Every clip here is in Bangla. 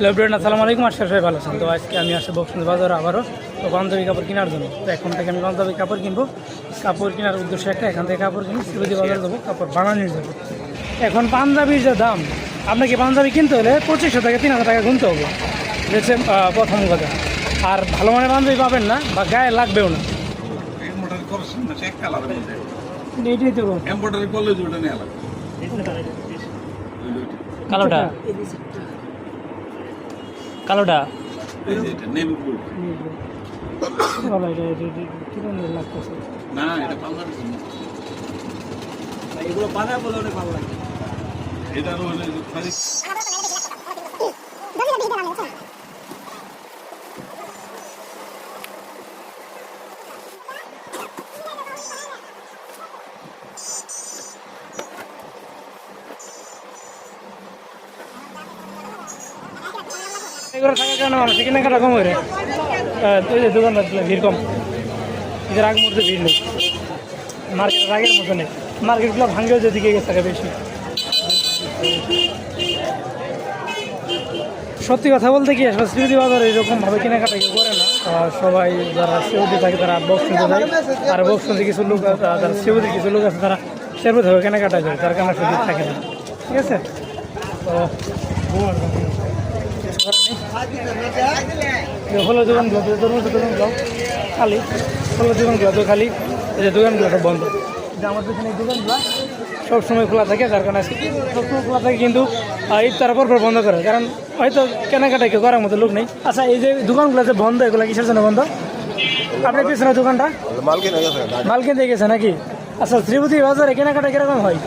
হ্যালো ব্রেন আসসালামু আলাইকুম। আশা সবাই ভালো আছেন। তো আজকে আমি আসছি বক্সবন্দ বাজার আবারও। তো পাঞ্জাবি কাপড় কেনার জন্য। তো এখন থেকে আমি পাঞ্জাবি কাপড় কিনবো। কাপড় কেনার উদ্দেশ্য একটা এখান থেকে কাপড় কিনি শিবজি বাজার দেবো কাপড় বানানোর যাব। এখন পাঞ্জাবির যে দাম আপনাকে পাঞ্জাবি কিনতে হলে পঁচিশশো থেকে তিন হাজার টাকা গুনতে হবে। দেখছে প্রথম কথা। আর ভালো মানের পাঞ্জাবি পাবেন না বা গায়ে লাগবেও না। এইটাই তো কালোটা? পাঞ্জাবি এগুলো বানায় বলে। অনেক ভালো লাগে। এটা এগুলো থাকার কারণে মানুষ কেনাকাটা কম করে তুই যে ছিল, ভিড় কম। ঈদের আগ মুহূর্তে ভিড় নেই। মার্কেটের আগের মতো নেই। মার্কেটগুলো ভাঙ্গেও যেদিকে গেছে আগে বেশি। সত্যি কথা বলতে কি আসলে স্মৃতি বাজার এরকমভাবে কেনাকাটা কেউ করে না। সবাই যারা সেউদি থাকে, তারা বক্স যায়। আর বক্স নিতে কিছু লোক আর যারা কিছু লোক আছে, তারা সেরকমভাবে কেনাকাটা করে। তার কারণে সুযোগ থাকে না। ঠিক আছে? তো হলো তো দোকানগুলো খালি হলো দোকানগুলো তো খালি। এই যে দোকানগুলো সব বন্ধ। আমার পেছনে এই দোকানগুলো সবসময় খোলা থাকে যার কারণে সবসময় খোলা থাকে কিন্তু ইফতারের পর পর বন্ধ করে। কারণ হয়তো কেনাকাটা কেউ করার মতো লোক নেই। আচ্ছা এই যে দোকানগুলো যে বন্ধ এগুলো কিসের জন্য বন্ধ? আপনার পেছনে দোকানটা? মাল কিনতে গেছে নাকি? আচ্ছা শ্রীপতি বাজারে কেনাকাটা কীরকম হয়?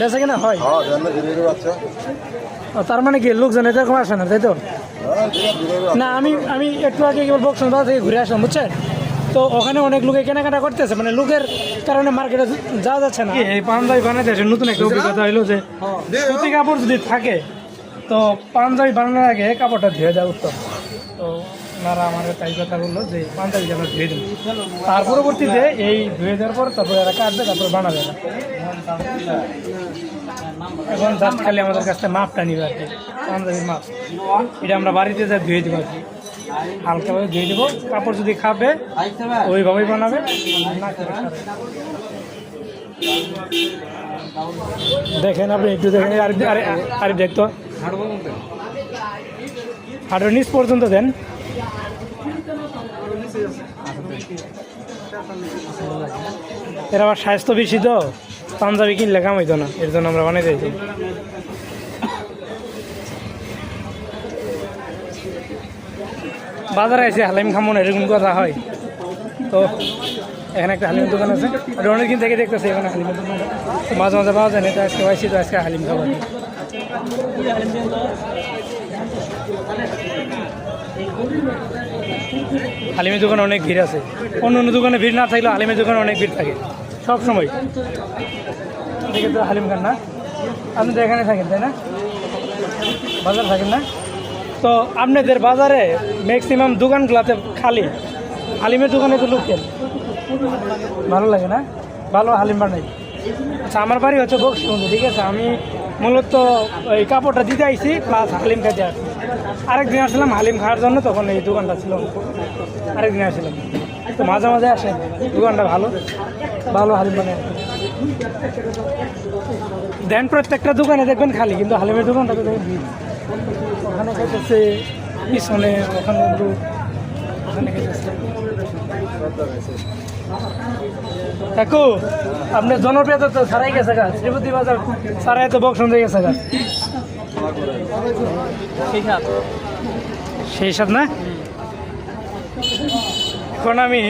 বেচা হয় কেনা হয়? হ্যাঁ তার মানে কি লোকজন এরকম আসে না তাই তো? হ্যাঁ না আমি আমি একটু আগে কেবল বক্সন বাজার থেকে ঘুরে আসলাম বুঝছেন? তো ওখানে অনেক লোকে কেনাকাটা করতেছে মানে লোকের কারণে মার্কেটে যাওয়া যাচ্ছে না। এই পাঞ্জাবি বানাতে আসে নতুন একটা অভিজ্ঞতা হলো যে সুতি কাপড় যদি থাকে তো পাঞ্জাবি বানানোর আগে কাপড়টা ধুয়ে দেওয়া উত্তম। তো ওনারা আমার তাই কথা বলল যে পাঞ্জাবি আমরা ধুয়ে দেবো তার পরবর্তীতে এই ধুয়ে দেওয়ার পর তারপরে এরা কাটবে তারপর বানাবে এখন জাস্ট খালি আমাদের কাছ থেকে মাপটা নিবে আর কি পাঞ্জাবির মাপ। এটা আমরা বাড়িতে যা ধুয়ে দেবো আর কি। হালকাভাবে ধুয়ে দেবো, কাপড় যদি খাবে, ওইভাবেই বানাবে। দেখেন আপনি একটু দেখেন আরে আরে, দেখতো। হাটের নিচ পর্যন্ত দেন। এর আবার স্বাস্থ্য বেশি তো, পাঞ্জাবি কিনলে কামাইতো না, এর জন্য আমরা বানাই দিয়েছি। বাজারে এসে হালিম খামো না এরকম কথা হয়। তো, এখানে একটা হালিমের দোকান আছে। আর অনেকদিন থেকে দেখতেছি এখানে হালিমের দোকান। মাঝে মাঝে পাওয়া যায় না, তো আজকে পাইছি, তো আজকে হালিম খাব। আর কি। হালিমের দোকানে অনেক ভিড় আছে। অন্য অন্য দোকানে ভিড় না থাকলেও হালিমের দোকানে অনেক ভিড় থাকে। সব সময়। দেখে তো হালিম খান না। আপনি তো এখানে থাকেন, তাই না? বাজার থাকেন না? তো আপনাদের বাজারে ম্যাক্সিমাম দোকানগুলোতে খালি। হালিমের দোকানে তো লোকের। ভালো লাগে না? ভালো হালিম বানাই আচ্ছা আমার বাড়ি হচ্ছে বক্সবন্ধু ঠিক আছে? আমি মূলত ওই কাপড়টা দিতে আইছি প্লাস হালিম খাইতে আসছি। আরেকদিন আসলাম হালিম খাওয়ার জন্য, তখন এই দোকানটা ছিল। আরেকদিন আসলাম। তো মাঝে মাঝে আসে, দোকানটা ভালো ভালো হালিম বানায়। দেন প্রত্যেকটা দোকানে দেখবেন খালি, কিন্তু হালিমের দোকানটা তো দেখবেন। ওখানে খাইতেছে, পিছনে ওখানে ওখানে খাইতেছে। কাকু, আপনার জনপ্রিয়তা তো সারাই গেছে গা, শ্রীপতি বাজার সারাই তো বক্স হয়ে গেছে গা। সেই সব না? এখন আমি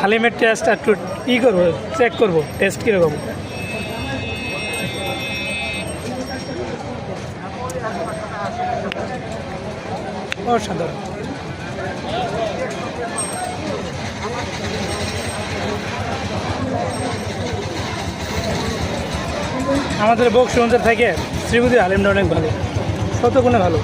হালিমের টেস্ট একটু ই করব চেক করব টেস্ট কীরকম? অসাধারণ। আমাদের বক্সগঞ্জের থেকে শ্রীবুদি আলিমটা অনেক ভালো। কত গুণে ভালো।